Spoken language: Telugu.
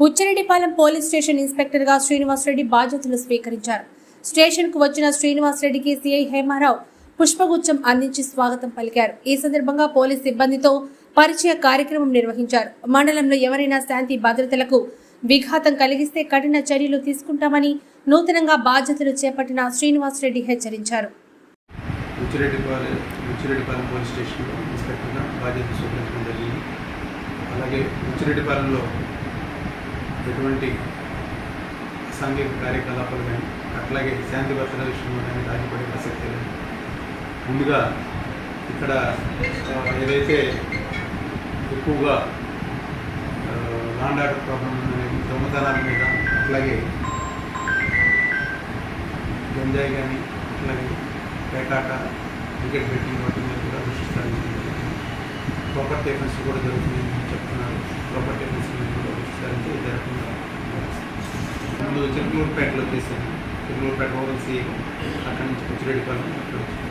బుచ్చిరెడ్డిపాలెం పోలీస్ స్టేషన్ ఇన్స్పెక్టర్గా శ్రీనివాసరెడ్డి బాధ్యతలు స్వీకరించారు. స్టేషన్కు వచ్చిన శ్రీనివాసరెడ్డికి సిఐ హేమారావు పుష్పగుచ్చం అందించి స్వాగతం పలికారు. ఈ సందర్భంగా పోలీస్ సిబ్బందితో పరిచయ కార్యక్రమం నిర్వహించారు. మండలంలో ఎవరైనా శాంతి భద్రతలకు విఘాతం కలిగిస్తే కఠిన చర్యలు తీసుకుంటామని నూతనంగా బాధ్యతలు చేపట్టిన శ్రీనివాసరెడ్డి హెచ్చరించారు. ఉచ్చిరెడ్డిపాలెం పోలీస్ స్టేషన్లో ఇన్స్పెక్టర్గా జరిగింది. అలాగే ఉచ్చిరెడ్డిపాలెంలో ఎటువంటి అసాంఘిక కార్యకలాపాలు కానీ అట్లాగే శాంతి భద్రత విషయంలో కానీ రాజీపడే ప్రసక్తి లేదు. ముందుగా ఇక్కడ ఏదైతే ఎక్కువగా లాండ్ ఆర్డర్ ప్రాబ్లం ఉందనేది దొంగతనాల మీద అట్లాగే గంజాయి కానీ అట్లాగే పేకాట క్రికెట్ బెట్టింగ్ వాటి మీద కూడా దృష్టి సాధించింది ప్రాపర్టీ అఫెన్స్ కూడా జరుగుతుంది చెప్తున్నారు ప్రాపర్టీ అఫెన్స్ మీద కూడా దృష్టి సారించి ఇది జరగకుండా ఇప్పుడు చిరుకులూరుపేటలో చేశాను చిరుకులూరుపేట ఓవల్ సీఎం అక్కడి నుంచి కుచ్చిరెడ్డిపాలెం అక్కడ వచ్చి